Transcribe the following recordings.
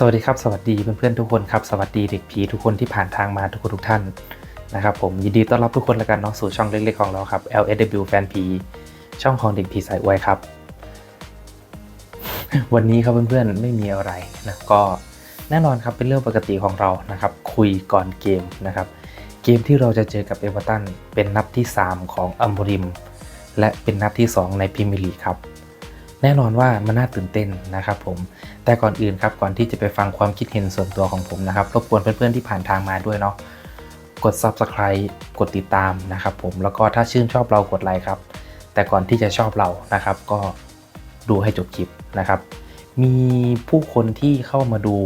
สวัสดีครับ สวัสดีเพื่อนๆทุกคนครับ สวัสดีเด็กผีทุกคนที่ผ่านทางมาทุกคนทุกท่านนะครับผมยินดีต้อนรับทุกคนแล้วกันเนาะสู่ช่องเล็กๆของเราครับ LSW Fan ผีช่องของเด็กผีสายอวยครับ วันนี้ครับเพื่อนๆไม่มีอะไรนะก็แน่นอนครับเป็นเรื่องปกติของเรานะครับ คุยก่อนเกมนะครับ เกมที่เราจะเจอกับเอเวอร์ตันเป็นนัดที่ 3 ของอัมบริม และเป็นนัดที่ 2 ในพรีเมียร์ลีกครับ แน่นอนว่ามันน่าตื่นเต้นนะครับผมแต่ก่อนอื่นครับก่อนที่จะไปฟังความคิดเห็นส่วนตัวของผมนะครับรบกวนเพื่อนๆที่ผ่านทางมาด้วยเนาะกด Subscribe กดติดตามนะครับผมแล้วก็ถ้าชื่นชอบเรากดไลค์ครับ แต่ก่อนที่จะชอบเรานะครับ ก็ดูให้จบคลิปนะครับ มีผู้คนที่เข้ามาดู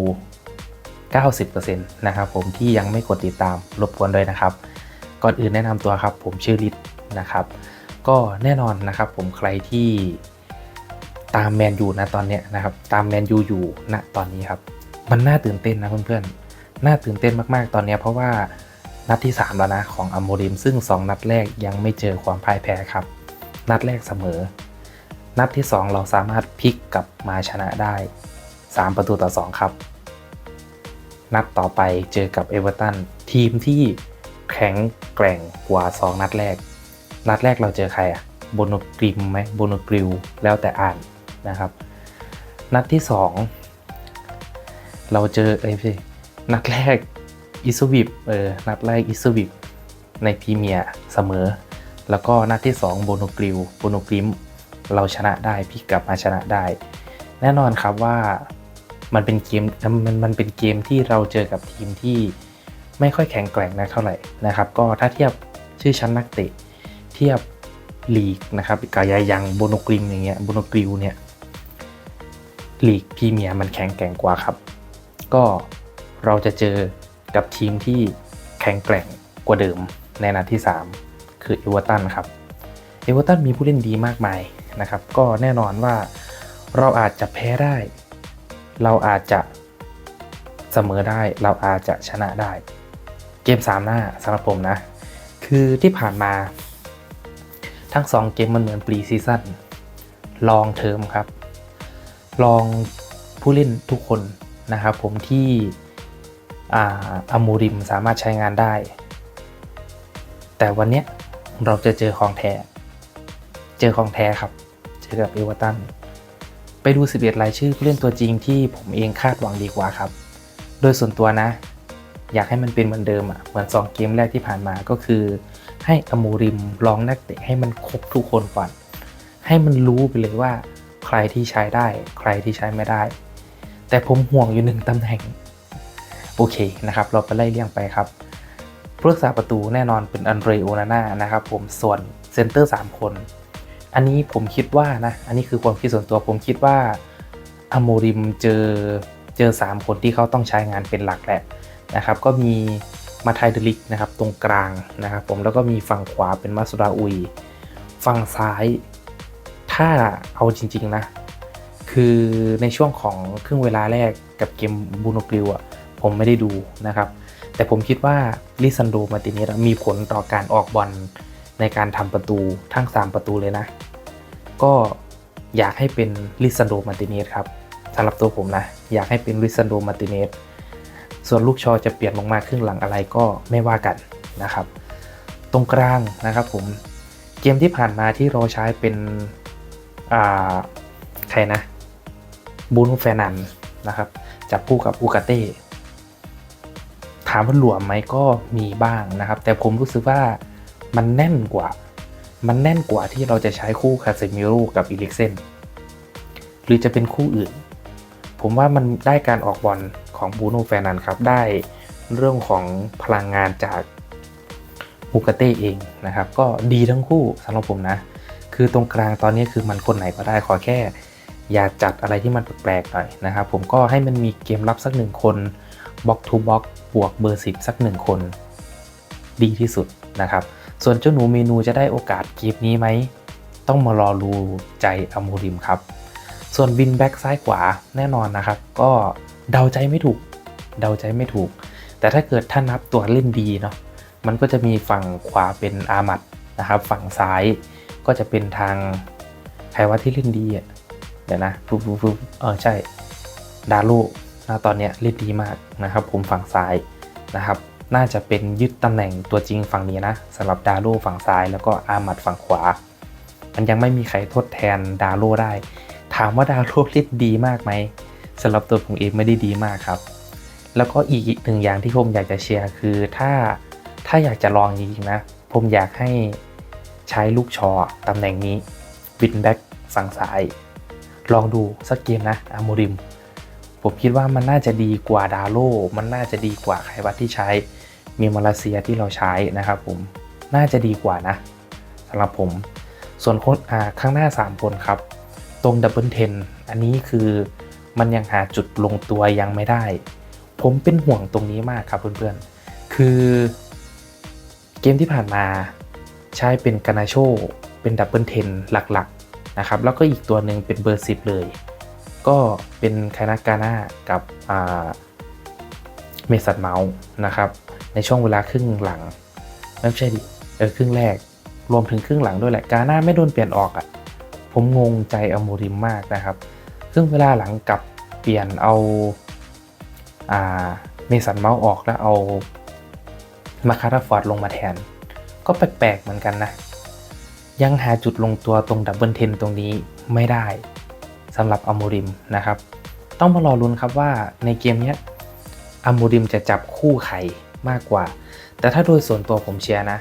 90%นะครับผมที่ยังไม่กดติดตามรบกวนด้วยนะครับ ก่อนอื่นแนะนำตัวครับ ผมชื่อฤทธิ์นะครับ ก็แน่นอนนะครับผมใครที่ ตามแมนยูนะตอนเนี้ยนะครับตามแมนยูอยู่ณตอนนี้ครับ มันน่าตื่นเต้นนะเพื่อนๆน่าตื่นเต้นมากๆตอนเนี้ยเพราะว่านัดที่ 3 แล้วนะของอัมโมริมซึ่ง 2 นัดแรกยังไม่เจอความพ่ายแพ้ครับ นัดแรกเสมอ นัดที่ 2 เราสามารถพลิกกลับมาชนะได้ 3 ประตูต่อ 2 ครับ นัดต่อไปเจอกับเอเวอร์ตันทีมที่แข็งแกร่งกว่า 2 นัดแรก นัดแรกเราเจอใครอะโบนกริมไหมโบนกริวแล้วแต่อ่าน นะครับ นัดที่ 2 เราเจอเอ้ยพี่นัดแรกอิสวิบเออนัดแรกอิสวิบในพรีเมียร์เสมอ แล้วก็นัดที่ 2 โบโนกริวโบโนกริมเราชนะได้พลิกกลับมาชนะได้ แน่นอนครับว่ามันเป็นเกมมันมันเป็นเกมที่เราเจอกับทีมที่ไม่ค่อยแข็งแกร่งนักเท่าไหร่นะครับ ก็ถ้าเทียบชื่อชั้นนักเตะ เทียบลีกนะครับกายายังโบโนกริมอย่างเงี้ยโบโนกริวเนี่ย ลีกพรีเมียร์มันแข็งแกร่งกว่าครับ ก็เราจะเจอกับทีมที่แข็งแกร่งกว่าเดิมในนัดที่ 3 คือเอเวอร์ตันครับเอเวอร์ตันมีผู้เล่นดีมากมายนะครับ ก็แน่นอนว่าเราอาจจะแพ้ได้ เราอาจจะเสมอได้ เราอาจจะชนะได้ เกม 3 หน้าสำหรับผมนะ คือที่ผ่านมา ทั้ง 2 เกมมันเหมือนปรีซีซั่นลองเทอมครับ ลองผู้เล่นทุกคนนะครับผมที่อาอามูริมสามารถใช้งานได้ แต่วันนี้เราจะเจอของแท้ เจอของแท้ครับ เจอกับเอเวอร์ตัน ไปดู 11 รายชื่อผู้เล่นตัวจริงที่ผมเองคาดหวังดีกว่าครับ โดยส่วนตัวนะ อยากให้มันเป็นเหมือนเดิมอะ เหมือน 2 เกมแรกที่ผ่านมาก็คือ ให้อโมริมลองนักเตะให้มันครบทุกคนก่อน ให้มันรู้ไปเลยว่า ใครที่ใช้ได้ ใครที่ใช้ไม่ได้ แต่ผมห่วงอยู่หนึ่งตำแหน่ง โอเคนะครับ เราไปไล่เรียงไปครับผู้รักษาประตูแน่นอนเป็นอันเดรโอนาน่านะครับผมส่วนเซนเตอร์ 3 คน อันนี้ผมคิดว่านะ อันนี้คือความคิดส่วนตัวผมคิดว่าอโมริมเจอเจอ 3 คนที่เขาต้องใช้งานเป็นหลักแหละนะครับ ก็มีมาไทเดลิกนะครับตรงกลางนะครับผมแล้วก็มีฝั่งขวาเป็นมาสุราอุย ฝั่งซ้าย ถ้าเอาจริง ๆ นะ คือในช่วงของครึ่งเวลาแรกกับเกมบูโนกริวอะผมไม่ได้ดูนะครับ แต่ผมคิดว่าลิซันโดมาร์ติเนสมีผลต่อการออกบอลในการทำประตูทั้ง 3 ประตูเลยนะ ก็อยากให้เป็นลิซันโดมาร์ติเนสครับสำหรับตัวผมนะ อยากให้เป็นลิซันโดมาร์ติเนสส่วนลูกชอจะเปลี่ยนลงมาครึ่งหลังอะไรก็ไม่ว่ากันนะครับ ตรงกลางนะครับผมเกมที่ผ่านมาที่เราใช้เป็น ใครนะบูนูแฟนันนะครับ จับคู่กับอูกาเต้ถามว่าหลวมไหมก็มีบ้างนะครับ แต่ผมรู้สึกว่ามันแน่นกว่า มันแน่นกว่าที่เราจะใช้คู่คาเซมิโร่กับอีลิกเซนหรือจะเป็นคู่อื่น ผมว่ามันได้การออกบอลของบูโนแฟนันครับ ได้เรื่องของพลังงานจากอูกาเต้เองนะครับ ก็ดีทั้งคู่สำหรับผมนะ คือตรงกลางตอนนี้คือมันคนไหนก็ได้ขอแค่ อย่าจัดอะไรที่มันแปลกๆหน่อยนะครับ ผมก็ให้มันมีเกมรับสักหนึ่งคนบล็อกทูบล็อกบวกเบอร์สิบสักหนึ่งคน ดีที่สุดนะครับ ส่วนเจ้าหนูเมนูจะได้โอกาสเกมนี้ไหม ต้องมารอรูใจอโมริมครับ ส่วนวินแบ็กซ้ายขวาแน่นอนนะครับ ก็เดาใจไม่ถูก เดาใจไม่ถูก แต่ถ้าเกิดท่านนับตัวเล่นดีเนาะมันก็จะมีฝั่งขวาเป็นอามัดนะครับ ฝั่งซ้าย ก็จะเป็นทางใครว่าที่เล่นดีอะเดี๋ยวนะปุ๊บปุ๊บปุ๊บเออใช่ดาโลนะตอนเนี้ยเล่นดีมากนะครับผมฝั่งซ้ายนะครับ น่าจะเป็นยึดตำแหน่งตัวจริงฝั่งนี้นะสำหรับดาโลฝั่งซ้ายแล้วก็อามัดฝั่งขวา มันยังไม่มีใครทดแทนดาโลได้ ถามว่าดาโลเล่นดีมากไหมสำหรับตัวผมเองไม่ได้ดีมากครับ แล้วก็อีกหนึ่งอย่างที่ผมอยากจะเชียร์คือถ้าถ้าอยากจะลองจริงๆนะ ผมอยากให้ ใช้ลูกชอตำแหน่งนี้วินแบ็กฝั่งซ้าย ลองดูสักเกมนะอามูริม ผมคิดว่ามันน่าจะดีกว่าดาโลมันน่าจะดีกว่าใครวัดที่ใช้มีมาเลเซียที่เราใช้นะครับผมน่าจะดีกว่านะสำหรับผม ส่วนคนอาข้างหน้า 3 คนครับ ตรงดับเบิลเทนอันนี้คือมันยังหาจุดลงตัวยังไม่ได้ ผมเป็นห่วงตรงนี้มากครับเพื่อนๆ คือเกมที่ผ่านมา ใช้เป็นกานาโชเป็นดับเบิลเทนหลักๆนะครับแล้วก็อีกตัวหนึ่งเป็นเบอร์สิบเลย ก็เป็นคานาการ่ากับเมสันเมาส์นะครับในช่วงเวลาครึ่งหลัง ไม่ใช่ดิเออครึ่งแรก รวมถึงครึ่งหลังด้วยแหละกาหน้าไม่โดนเปลี่ยนออกอะ่ะผมงงใจอโมริมมากนะครับครึ่งเวลาหลังกับเปลี่ยนเอาอ่าเมสันเมาส์ออกแล้วเอามาคาราฟอร์ดลงมาแทน ก็แปลกๆเหมือนกันนะ ยังหาจุดลงตัวตรงดับเบิลเทนตรงนี้ไม่ได้สำหรับอโมริมนะครับ ต้องมารอลุ้นครับว่าในเกมนี้อโมริมจะจับคู่ใครมากกว่า แต่ถ้าโดยส่วนตัวผมเชียร์นะ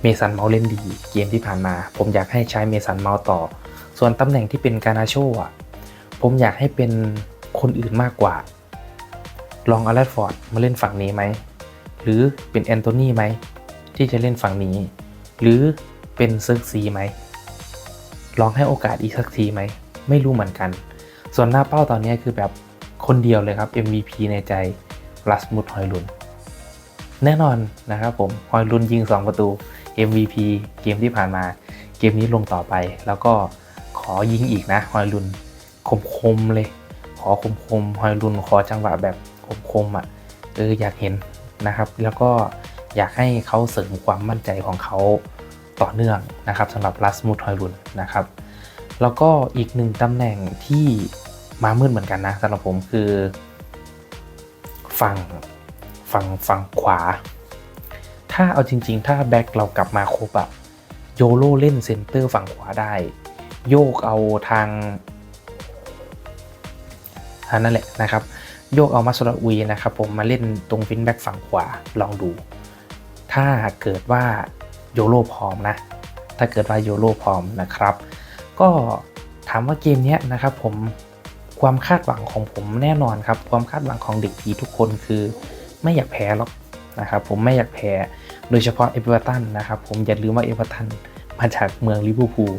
เมสันเมาส์เล่นดีเกมที่ผ่านมา ผมอยากให้ใช้เมสันเมาส์ต่อ ส่วนตำแหน่งที่เป็นการาโชอะผมอยากให้เป็นคนอื่นมากกว่า ลองอาร์ฟอร์ดมาเล่นฝั่งนี้ไหม หรือเป็นแอนโทนีไหมที่จะเล่นฝั่งนี้ หรือเป็นเซิร์กซีไหมลองให้โอกาสอีกสักทีไหม ไม่รู้เหมือนกัน ส่วนหน้าเป้าตอนนี้คือแบบคนเดียวเลยครับ MVP ในใจลัสมุดฮอยลุน แน่นอนนะครับผมฮอยลุนยิง 2 ประตู MVP เกมที่ผ่านมา เกมนี้ลงต่อไป แล้วก็ขอยิงอีกนะฮอยลุนคมๆเลย ขอคมๆฮอยลุนขอจังหวะแบบคมๆอะเอออยากเห็น นะครับ แล้วก็อยากให้เขาเสริมความมั่นใจของเขาต่อเนื่องนะครับสำหรับลัสมุดฮอยลุนนะครับ แล้วก็อีกหนึ่งตำแหน่งที่มามืดเหมือนกันนะสำหรับผมคือ ฝั่งฝั่งฝั่งขวา ถ้าเอาจริง ๆ ถ้าแบ็คเรากลับมาครบอะโยโรเล่นเซนเตอร์ฝั่งขวาได้ โยกเอาทางอันนั่นแหละนะครับ โยกเอามาสระอุยนะครับผมมาเล่นตรงฟินแบ็กฝั่งขวาลองดู ถ้าเกิดว่าโยโรพร้อมนะ ถ้าเกิดว่าโยโรพร้อมนะครับ ก็ถามว่าเกมนี้นะครับผมความคาดหวังของผมแน่นอนครับ ความคาดหวังของเด็กผีทุกคนคือไม่อยากแพ้หรอกนะครับผมไม่อยากแพ้โดยเฉพาะเอเวอร์ตันนะครับผมอย่าลืมว่าเอเวอร์ตันมาจากเมืองลิเวอร์พูล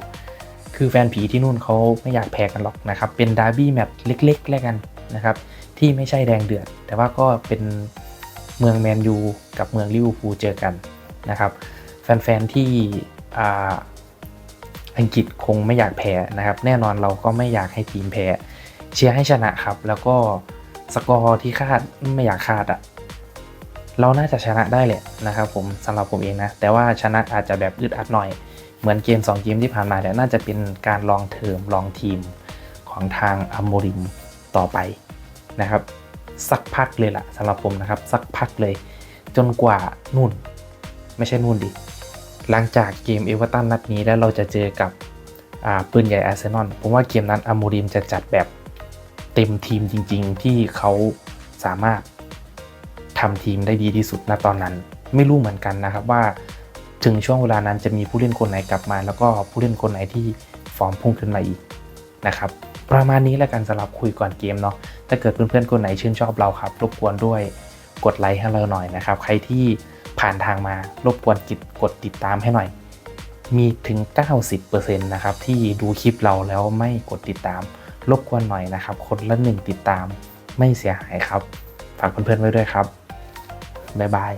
คือแฟนผีที่นู่นเขาไม่อยากแพ้กันหรอกนะครับเป็นดาร์บี้แมตช์เล็กๆ แล้วกันนะครับ ที่ไม่ใช่แดงเดือด แต่ว่าก็เป็นเมืองแมนยูกับเมืองลิเวอร์พูลเจอกันนะครับ แฟนๆที่อังกฤษคงไม่อยากแพ้นะครับ แน่นอนเราก็ไม่อยากให้ทีมแพ้เชียร์ให้ชนะครับ แล้วก็สกอร์ที่คาดไม่อยากคาดอะเราน่าจะชนะได้แหละนะครับผมสำหรับผมเองนะ แต่ว่าชนะอาจจะแบบอึดอัดหน่อย เหมือนเกม 2 เกมที่ผ่านมาเนี่ยน่าจะเป็นการลองเทอมลองทีมของทางอัมโมริมต่อไป นะครับ สักพักเลยล่ะสำหรับผมนะครับ สักพักเลย จนกว่านู่น ไม่ใช่นู่นดิ หลังจากเกมเอเวอร์ตันนัดนี้แล้วเราจะเจอกับปืนใหญ่อาร์เซนอลผมว่าเกมนั้นอัมโมริมจะจัดแบบเต็มทีมจริง ๆ ที่เขาสามารถทำทีมได้ดีที่สุดณตอนนั้น ไม่รู้เหมือนกันนะครับว่าถึงช่วงเวลานั้นจะมีผู้เล่นคนไหนกลับมา แล้วก็ผู้เล่นคนไหนที่ฟอร์มพุ่งขึ้นมาอีกนะครับ ประมาณนี้แล้วกันสำหรับคุยก่อนเกมเนาะ ถ้าเกิดเพื่อนๆคนไหนชื่นชอบเราครับ รบกวนด้วยกดไลค์ให้เราหน่อยนะครับ ใครที่ผ่านทางมารบกวนกดติดตามให้หน่อย มีถึง 90%นะครับที่ดูคลิปเราแล้วไม่กดติดตาม รบกวนหน่อยนะครับ คนละหนึ่งติดตามไม่เสียหายครับ ฝากเพื่อนๆไว้ด้วยครับบ๊ายบาย